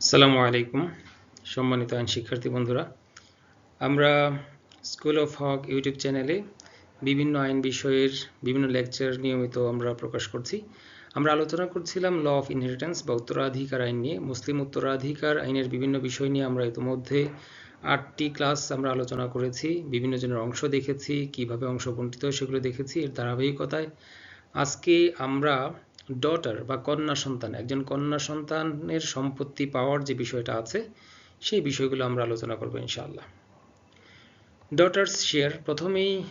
আসসালামু আলাইকুম, সম্মানিত আইন শিক্ষার্থী বন্ধুরা। আমরা স্কুল অফ হক ইউটিউব চ্যানেলে বিভিন্ন আইন বিষয়ের বিভিন্ন লেকচার নিয়মিত আমরা প্রকাশ করছি। আমরা আলোচনা করছিলাম ল অফ ইনহেরিটেন্স বা উত্তরাধিকার আইন নিয়ে। মুসলিম উত্তরাধিকার আইনের বিভিন্ন বিষয় নিয়ে আমরা ইতিমধ্যে আটটি ক্লাস আমরা আলোচনা করেছি, বিভিন্ন জনের অংশ দেখেছি, কীভাবে অংশ বন্টিত সেগুলো দেখেছি এর ধারাবাহিকতায়। আজকে আমরা ডটার বা কন্যা সন্তান, একজন কন্যা সন্তানের সম্পত্তি পাওয়ার যে বিষয়টা আছে, সেই বিষয়গুলো আমরা আলোচনা করব ইনশাআল্লাহ। ডটার্স শেয়ার প্রথমেই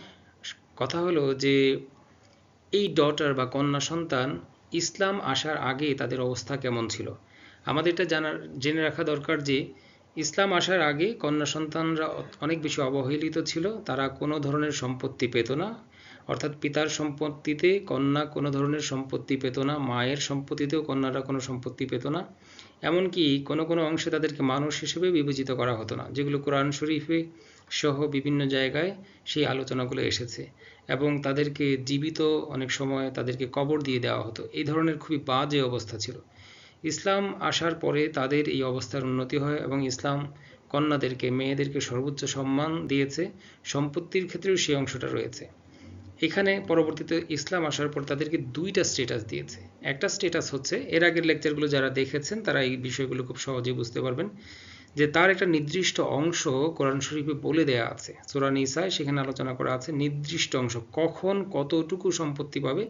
কথা হলো যে এই ডটার বা কন্যা সন্তান ইসলাম আসার আগে তাদের অবস্থা কেমন ছিল? আমাদের এটা জানার, জেনে রাখা দরকার যে ইসলাম আসার আগে কন্যা সন্তানরা অনেক বেশি অবহেলিত ছিল, তারা কোনো ধরনের সম্পত্তি পেত না। অর্থাৎ পিতার সম্পত্তিতে কন্যা কোনো ধরনের সম্পত্তি পেত না, মায়ের সম্পত্তিতেও কন্যারা কোনো সম্পত্তি পেত না। এমনকি কোনো কোনো অংশে তাদেরকে মানুষ হিসেবে বিবেচিত করা হতো না, যেগুলো কোরআন শরীফে সহ বিভিন্ন জায়গায় সেই আলোচনাগুলো এসেছে এবং তাদেরকে জীবিত অনেক সময় তাদেরকে কবর দিয়ে দেওয়া হতো। এই ধরনের খুবই বাজে অবস্থা ছিল। ইসলাম আসার পরে তাদের এই অবস্থার উন্নতি হয় এবং ইসলাম কন্যাদেরকে, মেয়েদেরকে সর্বোচ্চ সম্মান দিয়েছে। সম্পত্তির ক্ষেত্রেও সেই অংশটা রয়েছে। এখানে পরবর্তীতে ইসলাম আসার পর তাদেরকে দুইটা স্টেটাস দিয়েছে। একটা স্টেটাস হচ্ছে, এর আগের লেকচারগুলো যারা দেখেছেন, তারা এই বিষয়গুলো খুব সহজে বুঝতে পারবেন যে তার একটা নির্দিষ্ট অংশ কোরআন শরীফে বলে দেয়া আছে। সুরান ইসায় সেখানে আলোচনা করা আছে, নির্দিষ্ট অংশ, কখন কতটুকু সম্পত্তি পাবে,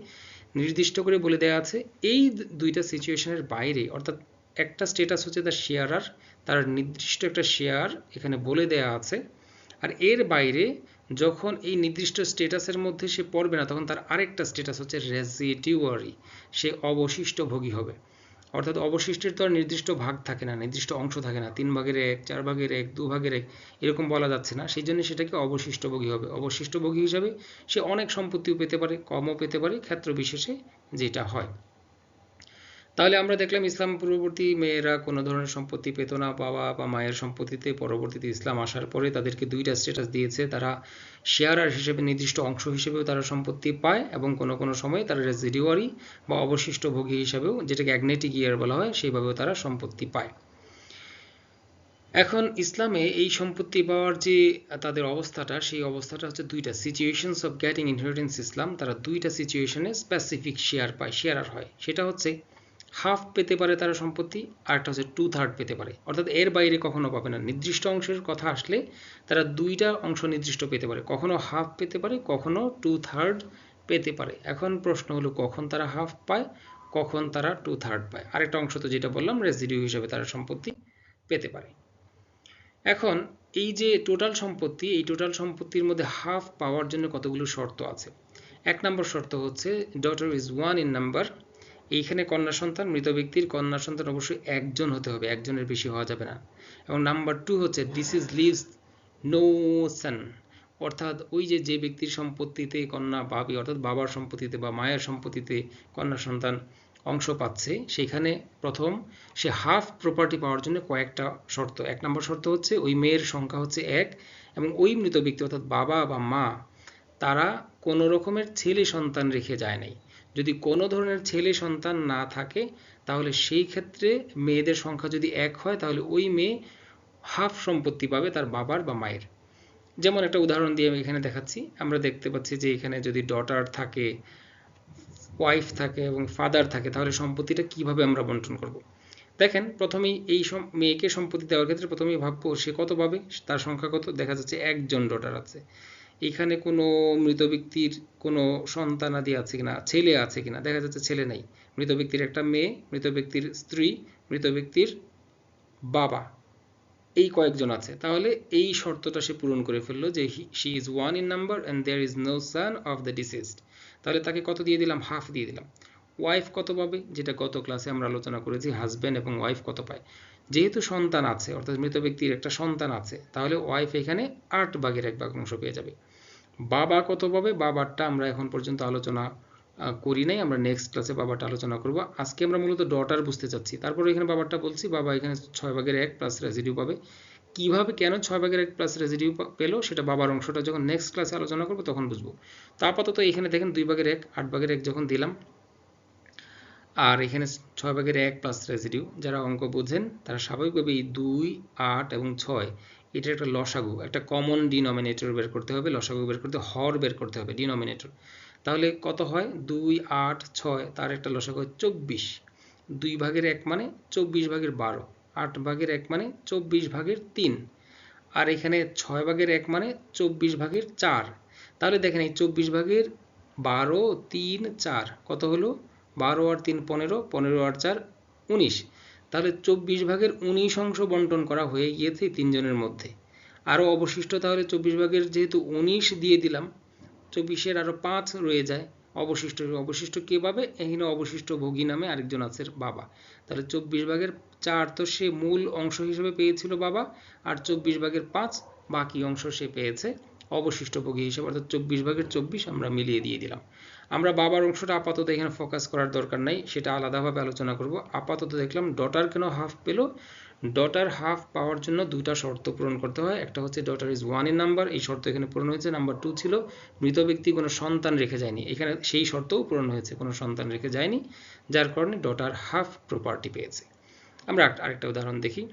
নির্দিষ্ট করে বলে দেয়া আছে। এই দুইটা সিচুয়েশনের বাইরে, অর্থাৎ একটা স্টেটাস হচ্ছে তার শেয়ারার তার নির্দিষ্ট একটা শেয়ার এখানে বলে দেয়া আছে। আর এর বাইরে যখন এই নির্দিষ্ট স্টেটাসের মধ্যে সে পড়বে না, তখন তার আরেকটা স্টেটাস হচ্ছে রেজিডিউয়ারি সে অবশিষ্ট ভোগী হবে। অর্থাৎ অবশিষ্টের তো আর নির্দিষ্ট ভাগ থাকে না, নির্দিষ্ট অংশ থাকে না, তিন ভাগের এক, চার ভাগের এক, দু ভাগের এক, এরকম বলা যাচ্ছে না। সেই জন্য সেটাকে অবশিষ্ট ভোগী হবে। অবশিষ্ট ভোগী হিসাবে সে অনেক সম্পত্তিও পেতে পারে কমও পেতে পারে, ক্ষেত্র বিশেষে যেটা হয়। তাহলে আমরা দেখলাম ইসলাম পূর্ববর্তী মেয়েরা কোনো ধরনের সম্পত্তি পেত না, বাবা বা মায়ের সম্পত্তিতে পরবর্তীতে ইসলাম আসার পরে তাদেরকে দুইটা স্ট্যাটাস দিয়েছে। তারা শেয়ারার হিসেবে নির্দিষ্ট অংশ হিসেবেও তারা সম্পত্তি পায় এবং কোনো কোনো সময় তারা রেজিডিওয়ারি বা অবশিষ্ট ভোগী হিসাবেও, যেটাকে অ্যাগনেটিক ইয়ার বলা হয়, সেইভাবেও তারা সম্পত্তি পায়। এখন ইসলামে এই সম্পত্তি পাওয়ার যে তাদের অবস্থাটা, সেই অবস্থাটা হচ্ছে দুইটা। Situations of getting inheritance Islam, তারা দুইটা সিচুয়েশনে স্পেসিফিক শেয়ার পায় শেয়ারার হয়। সেটা হচ্ছে হাফ পেতে পারে তারা সম্পত্তি আরেকটা হচ্ছে টু থার্ড পেতে পারে। অর্থাৎ এর বাইরে কখনো পাবে না। নির্দিষ্ট অংশের কথা আসলে তারা দুইটা অংশ নির্দিষ্ট পেতে পারে। কখনো হাফ পেতে পারে, কখনো টু থার্ড পেতে পারে। এখন প্রশ্ন হলো, কখন তারা হাফ পায়, কখন তারা টু থার্ড পায়? আরেকটা অংশ তো যেটা বললাম রেজিডিউ হিসেবে তারা সম্পত্তি পেতে পারে। এখন এই যে টোটাল সম্পত্তি, এই টোটাল সম্পত্তির মধ্যে হাফ পাওয়ার জন্য কতগুলো শর্ত আছে? এক নম্বর শর্ত হচ্ছে daughter is one in number এইখানে কন্যা সন্তান, মৃত ব্যক্তির কন্যা সন্তান অবশ্যই একজন হতে হবে, একজনের বেশি হওয়া যাবে না। এবং নাম্বার টু হচ্ছে this is leaves no son অর্থাৎ ওই যে যে ব্যক্তির সম্পত্তিতে কন্যা বাবি অর্থাৎ বাবার সম্পত্তিতে বা মায়ের সম্পত্তিতে কন্যা সন্তান অংশ পাচ্ছে, সেখানে প্রথম সে হাফ প্রপার্টি পাওয়ার জন্য কয়েকটা শর্ত। এক নম্বর শর্ত হচ্ছে, ওই মেয়ের সংখ্যা হচ্ছে এক, এবং ওই মৃত ব্যক্তি, অর্থাৎ বাবা বা মা, তারা কোনো রকমের ছেলে সন্তান রেখে যায় নাই। যদি কোনো ধরনের ছেলে সন্তান না থাকে, তাহলে সেই ক্ষেত্রে মেয়েদের সংখ্যা যদি এক হয়, তাহলে ওই মেয়ে হাফ সম্পত্তি পাবে তার বাবার বা মায়ের। যেমন একটা উদাহরণ দিয়ে আমি এখানে দেখাচ্ছি। আমরা দেখতে পাচ্ছি যে এখানে যদি ডটার থাকে ওয়াইফ থাকে এবং ফাদার থাকে, তাহলে সম্পত্তিটা কীভাবে আমরা বন্টন করব? দেখেন, প্রথমেই এই মেয়েকে সম্পত্তি দেওয়ার ক্ষেত্রে প্রথমেই ভাববো সে কত পাবে? তার সংখ্যা কত? দেখা যাচ্ছে একজন ডটার আছে। এখানে কোনো মৃত ব্যক্তির কোনো সন্তানাদি আছে কিনা, ছেলে আছে কিনা, দেখা যাচ্ছে ছেলে নেই। মৃত ব্যক্তির একটা মেয়ে, মৃত ব্যক্তির স্ত্রী, মৃত ব্যক্তির বাবা, এই কয়েকজন আছে। তাহলে এই শর্তটা সে পূরণ করে ফেলল যে she is one in number and there is no son of the deceased তাহলে তাকে কত দিয়ে দিলাম? হাফ দিয়ে দিলাম। ওয়াইফ কত পাবে? যেটা গত ক্লাসে আমরা আলোচনা করেছি হাজব্যান্ড এবং ওয়াইফ কত পায়? যেহেতু সন্তান আছে, অর্থাৎ মৃত ব্যক্তির একটা সন্তান আছে, তাহলে ওয়াইফ এখানে আট ভাগের এক ভাগ অংশ পেয়ে যাবে। বাবা কত পাবে? বাবারটা আমরা এখন পর্যন্ত আলোচনা করি নাই। আমরা নেক্সট ক্লাসে বাবাটা আলোচনা করব। আজকে আমরা মূলত ডটার বুঝতে চাচ্ছি। তারপরে এখানে বাবারটা বলছি, বাবা, এখানে ছয় ভাগের এক প্লাস রেজিডিউ পাবে। কীভাবে, কেন ছয় ভাগের এক প্লাস রেজিডিউ পেল? সেটা বাবার অংশটা যখন নেক্সট ক্লাসে আলোচনা করব, তখন বুঝব। তা আপাতত এখানে দেখেন দুই ভাগের এক, আট ভাগের এক যখন দিলাম আর এখানে ছয় ভাগের এক প্লাস রেসিডিউ যারা অঙ্ক বোঝেন, তারা স্বাভাবিকভাবে এই দুই, আট এবং ছয় এটা একটা লসাগু, একটা কমন ডিনোমিনেটর বের করতে হবে, লসাগু বের করতে, হর বের করতে হবে ডিনোমিনেটর তাহলে কত হয়? দুই, আট, ছয়, তার একটা লসাগু হয় চব্বিশ। দুই ভাগের এক মানে চব্বিশ ভাগের বারো, আট ভাগের এক মানে চব্বিশ ভাগের তিন, আর এখানে ছয় ভাগের এক মানে চব্বিশ ভাগের চার। তাহলে দেখেন এই চব্বিশ ভাগের বারো, তিন, চার, কত হলো? বারো আর তিন পনেরো পনেরো আর চার উনিশ। তাহলে চব্বিশ ভাগের উনিশ অংশ বন্টন করা হয়ে গিয়েছে তিনজনের মধ্যে। আরও অবশিষ্ট তাহলে চব্বিশ ভাগের যেহেতু উনিশ দিয়ে দিলাম, চব্বিশের আরও পাঁচ রয়ে যায়। অবশিষ্ট অবশিষ্ট কে পাবে? এখানে অবশিষ্ট ভোগী নামে আরেকজন আছে বাবা। তাহলে চব্বিশ ভাগের চার তো সে মূল অংশ হিসেবে পেয়েছিল বাবা, আর চব্বিশ ভাগের পাঁচ বাকি অংশ সে পেয়েছে। অবশিষ্ট ভোগী হিসেবে, অর্থাৎ চব্বিশ ভাগের চব্বিশ আমরা মিলিয়ে দিয়ে দিলাম। আমরা বাবার অংশটা আপাতত এখানে ফোকাস করার দরকার নাই, সেটা আলাদাভাবে আলোচনা করব। আপাতত দেখলাম ডটার কেন হাফ পেল? ডটার হাফ পাওয়ার জন্য দুটা শর্ত পূরণ করতে হয়। একটা হচ্ছে daughter is one in number এই শর্ত এখানে পূরণ হয়েছে। নাম্বার টু ছিল, মৃত ব্যক্তি কোনো সন্তান রেখে যায়নি। এখানে সেই শর্তও পূরণ হয়েছে, কোনো সন্তান রেখে যায়নি, যার কারণে ডটার হাফ প্রপার্টি পেয়েছে। আমরা আরেকটা উদাহরণ দেখি।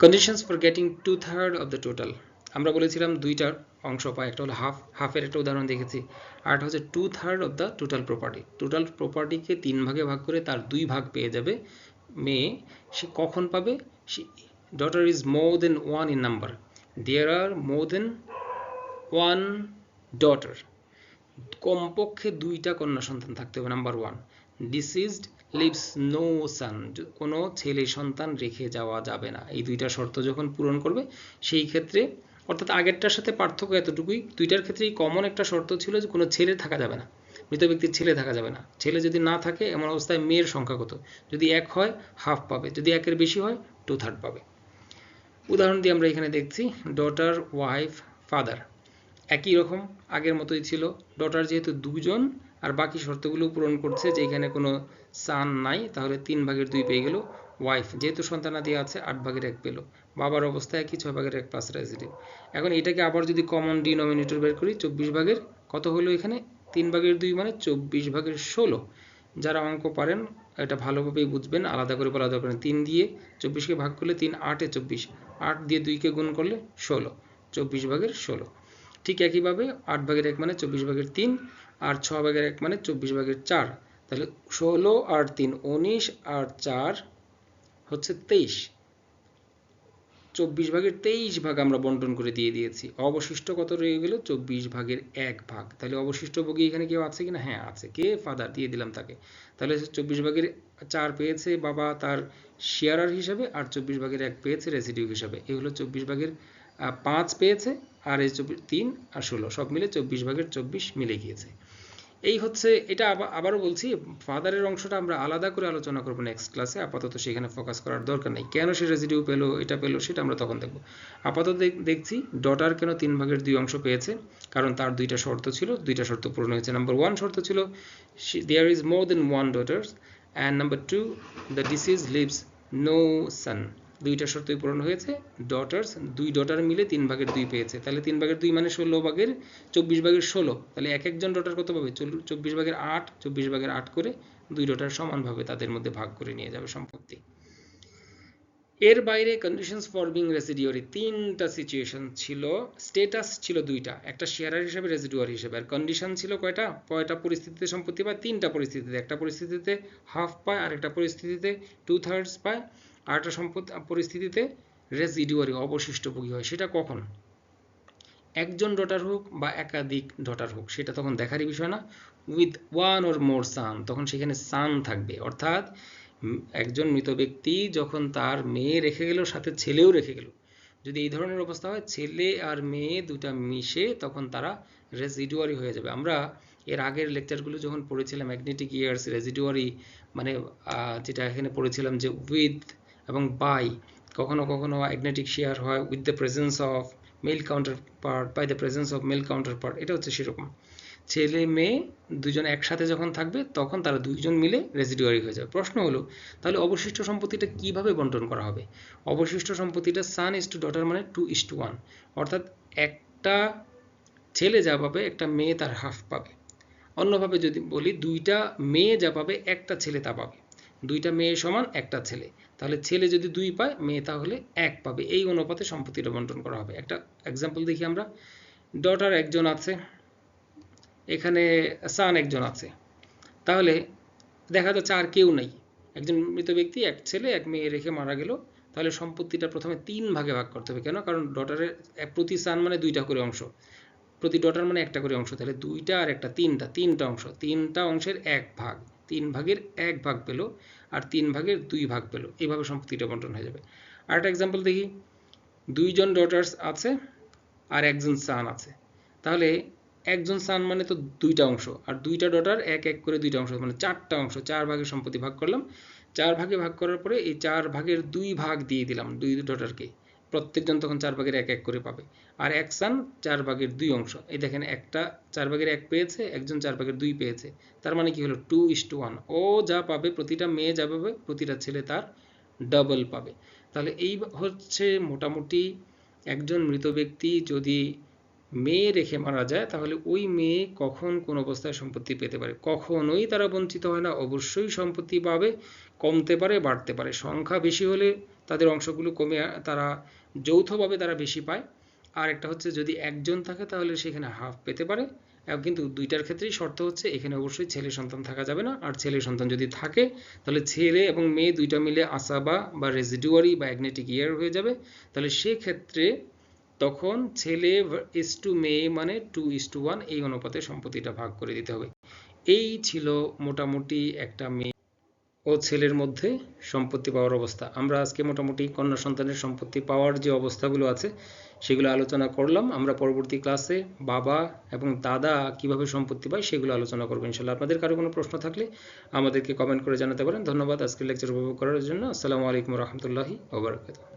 Conditions for getting two third of the total আমরা বলেছিলাম দুইটার অংশ পায় একটা হলো হাফ হাফের একটা উদাহরণ দেখেছি, আর একটা হচ্ছে two third of the total property total প্রপার্টিকে তিন ভাগে ভাগ করে তার দুই ভাগ পেয়ে যাবে মেয়ে, সে কখন পাবে? সে daughter is more than one in number there are more than one daughter কমপক্ষে দুইটা কন্যা সন্তান থাকতে হবে number one deceased leaves no son কোনো ছেলে সন্তান রেখে যাওয়া যাবে না। এই দুইটা শর্ত যখন পূরণ করবে, সেই ক্ষেত্রে, অর্থাৎ আগেরটার সাথে পার্থক্য এতটুকুই, দুইটার ক্ষেত্রেই কমন একটা শর্ত ছিল যে কোনো ছেলে থাকা যাবে না, মৃত ব্যক্তির ছেলে থাকা যাবে না। ছেলে যদি না থাকে, এমন অবস্থায় মেয়ের সংখ্যা কত? যদি এক হয় হাফ পাবে, যদি একের বেশি হয় টু থার্ড পাবে। উদাহরণ দিয়ে আমরা এখানে দেখছি ডটার ওয়াইফ ফাদার একই রকম, আগের মতোই ছিল। ডটার যেহেতু দুজন আর বাকি শর্তগুলো পূরণ করছে যে এখানে কোনো সান নাই, তাহলে তিন ভাগের দুই পেয়ে গেল। ওয়াইফ যেহেতু সন্তানাদি আছে, আট ভাগের এক পেল। বাবার অবস্থায় একই, ছয় ভাগের এক প্লাস রেসিডিউ এখন এটাকে আবার যদি কমন ডিনোমিনেটর বের করি, চব্বিশ ভাগের, কত হলো এখানে? তিন ভাগের দুই মানে চব্বিশ ভাগের ষোলো। যারা অঙ্ক পারেন, এটা ভালোভাবেই বুঝবেন। আলাদা করে বলা দরকার তিন দিয়ে চব্বিশকে ভাগ করলে তিন, আটে চব্বিশ। আট দিয়ে দুইকে গুণ করলে ষোলো। চব্বিশ ভাগের ষোলো। ঠিক একইভাবে আট ভাগের এক মানে চব্বিশ ভাগের তিন আর ছ ভাগের এক মানে চব্বিশ ভাগের চার। তাহলে ষোলো আর তিন উনিশ আর চার হচ্ছে তেইশ। চব্বিশ ভাগের তেইশ ভাগ আমরা বন্টন করে দিয়ে দিয়েছি। অবশিষ্ট কত রয়ে গেল? চব্বিশ ভাগের এক ভাগ। তাহলে অবশিষ্ট ভোগী এখানে কেউ আছে কিনা? হ্যাঁ আছে। কে? ফাদার দিয়ে দিলাম তাকে। তাহলে চব্বিশ ভাগের চার পেয়েছে বাবা তার শেয়ারার হিসাবে আর চব্বিশ ভাগের এক পেয়েছে রেসিডিউ হিসাবে। এ হলো চব্বিশ ভাগের পাঁচ পেয়েছে, আর এই চব্বিশ, তিন আর ষোলো। সব মিলে চব্বিশ ভাগের চব্বিশ মিলে গিয়েছে। এই হচ্ছে, এটা আবারও বলছি, ফাদারের অংশটা আমরা আলাদা করে আলোচনা করব নেক্সট ক্লাসে আপাতত সেখানে ফোকাস করার দরকার নেই। কেন সে রেজিডিউ পেল, এটা পেল, সেটা আমরা তখন দেখব। আপাতত দেখছি ডটার কেন তিন ভাগের দুই অংশ পেয়েছে? কারণ তার দুইটা শর্ত ছিল, দুইটা শর্ত পূরণ হয়েছে। নাম্বার ওয়ান শর্ত ছিল there is more than one daughters and number two the deceased leaves no son দুইটা শর্তই পূরণ হয়েছে ডটার্স দুই ডটার মিলে তিন ভাগের দুই পেয়েছে। তাহলে তিন ভাগের দুই মানে ষোলো ভাগের চব্বিশ ভাগের ষোলো। তাহলে এক একজন ডটার কত পাবে? চব্বিশ ভাগের আট, চব্বিশ ভাগের আট করে দুই ডটার সমানভাবে তাদের মধ্যে ভাগ করে নিয়ে যাবে সম্পত্তি। এর বাইরে কন্ডিশনস ফর বিং রেসিডিওরি তিনটা সিচুয়েশন ছিল। স্টেটাস ছিল দুইটা। একটা শেয়ারার হিসেবে রেসিডিওর হিসেবে। আর কন্ডিশন ছিল কয়টা? কয়টা পরিস্থিতিতে সম্পত্তি পায়? তিনটা পরিস্থিতিতে। একটা পরিস্থিতিতে হাফ পায় আর একটা পরিস্থিতিতে টু থার্ডস পায়। আর একটা সম্পদ পরিস্থিতিতে রেসিডিওয়ারি অবশিষ্টভোগী হয়, সেটা কখন? একজন ডটার হোক বা একাধিক ডটার হোক, সেটা তখন দেখারই বিষয় না। উইথ ওয়ান ওর মোর সান তখন সেখানে সান থাকবে। অর্থাৎ একজন মৃত ব্যক্তি যখন তার মেয়ে রেখে গেল, সাথে ছেলেও রেখে গেল। যদি এই ধরনের অবস্থা হয়, ছেলে আর মেয়ে দুটা মিশে তখন তারা রেসিডুয়ারি হয়ে যাবে। আমরা এর আগের লেকচারগুলো যখন পড়েছিলাম ম্যাগনেটিক ইয়ার্স রেজিডুয়ারি মানে যেটা এখানে পড়েছিলাম যে উইথ এবং বাই কখনো কখনো ম্যাগনেটিক শেয়ার হয় with the presence of male counterpart by the presence of male counterpart এটা হচ্ছে সেরকম। ছেলে মেয়ে দুজন একসাথে যখন থাকবে, তখন তারা দুইজন মিলে রেজিডুয়ারি হয়ে যাবে। প্রশ্ন হলো, তাহলে অবশিষ্ট সম্পত্তিটা কীভাবে বন্টন করা হবে? অবশিষ্ট সম্পত্তিটা সান ইস টু ডটার মানে টু ইস টু ওয়ান অর্থাৎ একটা ছেলে যা পাবে, একটা মেয়ে তার হাফ পাবে। অন্যভাবে যদি বলি, দুইটা মেয়ে যা পাবে, একটা ছেলে তা পাবে। দুইটা মেয়ে সমান, একটা ছেলে। তাহলে ছেলে যদি দুই পায়, মেয়ে তাহলে এক পাবে। এই অনুপাতে সম্পত্তিটা বন্টন করা হবে। একটা এক্সাম্পল দেখি আমরা। ডটার একজন আছে, এখানে সান একজন আছে। তাহলে দেখা যাচ্ছে আর কেউ নেই। একজন মৃত ব্যক্তি, এক ছেলে, এক মেয়ে রেখে মারা গেল। তাহলে সম্পত্তিটা প্রথমে তিন ভাগে ভাগ করতে হবে। কেন? কারণ ডটারের প্রতি সান মানে দুইটা করে অংশ। প্রতি ডটার মানে একটা করে অংশ। তাহলে দুইটা আর একটা, তিনটা। তিনটা অংশ। তিনটা অংশের এক ভাগ। তিন ভাগের এক ভাগ পেল আর তিন ভাগের দুই ভাগ পেল। এইভাবে সম্পত্তিটা বন্টন হয়ে যাবে। আর একটা এক্সাম্পল দেখি। দুইজন ডটার্স আছে আর একজন সান আছে। তাহলে একজন সান মানে তো দুইটা অংশ আর দুইটা ডটার এক এক করে দুইটা অংশ মানে চারটা অংশ, চার ভাগে সম্পত্তি ভাগ করলাম। চার ভাগে ভাগ করার পরে এই চার ভাগের দুই ভাগ দিয়ে দিলাম দুই ডটারকে প্রত্যেকজন তখন চার ভাগের এক এক করে পাবে। আর সান চার ভাগের দুই অংশ। এই দেখেন, একটা চার ভাগের এক পেয়েছে, একজন চার ভাগের দুই পেয়েছে। তার মানে কি হলো? টু ইস টু ওয়ান ও যা পাবে, প্রতিটা মেয়ে যা পাবে, প্রতিটা ছেলে তার ডাবল পাবে। তাহলে এই হচ্ছে মোটামুটি একজন মৃত ব্যক্তি যদি মেয়ে রেখে মারা যায়, তাহলে ওই মেয়ে কখন কোন অবস্থায় সম্পত্তি পেতে পারে? কখনোই তারা বঞ্চিত হয় না। অবশ্যই সম্পত্তি পাবে, কমতে পারে, বাড়তে পারে। সংখ্যা বেশি হলে তাদের অংশগুলো কমে তারা যৌথভাবে তারা বেশি পায়। আর একটা হচ্ছে যদি একজন থাকে তাহলে সেখানে হাফ পেতে পারে। কিন্তু দুইটার ক্ষেত্রেই শর্ত হচ্ছে এখানে অবশ্যই ছেলে সন্তান থাকা যাবে না। আর ছেলে সন্তান যদি থাকে তাহলে ছেলে এবং মেয়ে দুইটা মিলে আসাবা বা রেজিডুয়ারি বা অ্যাগনেটিক ইয়ার হয়ে যাবে। তাহলে সেক্ষেত্রে তখন ছেলে ইস টু মেয়ে মানে টু ইস টু ওয়ান এই অনুপাতে সম্পত্তিটা ভাগ করে দিতে হবে। এই ছিল মোটামুটি একটা মেয়ে ও ছেলের মধ্যে সম্পত্তি পাওয়ার অবস্থা। আমরা আজকে মোটামুটি কন্যা সন্তানের সম্পত্তি পাওয়ার যে অবস্থাগুলো আছে, সেগুলো আলোচনা করলাম। আমরা পরবর্তী ক্লাসে বাবা এবং দাদা কীভাবে সম্পত্তি পায় সেগুলো আলোচনা করব ইনশাল্লাহ আপনাদের কারও কোনো প্রশ্ন থাকলে আমাদেরকে কমেন্ট করে জানাতে পারেন। ধন্যবাদ আজকের লেকচার উপভোগ করার জন্য। আসসালামু আলাইকুম রহমতুল্লাহি ওবরাকাতুহ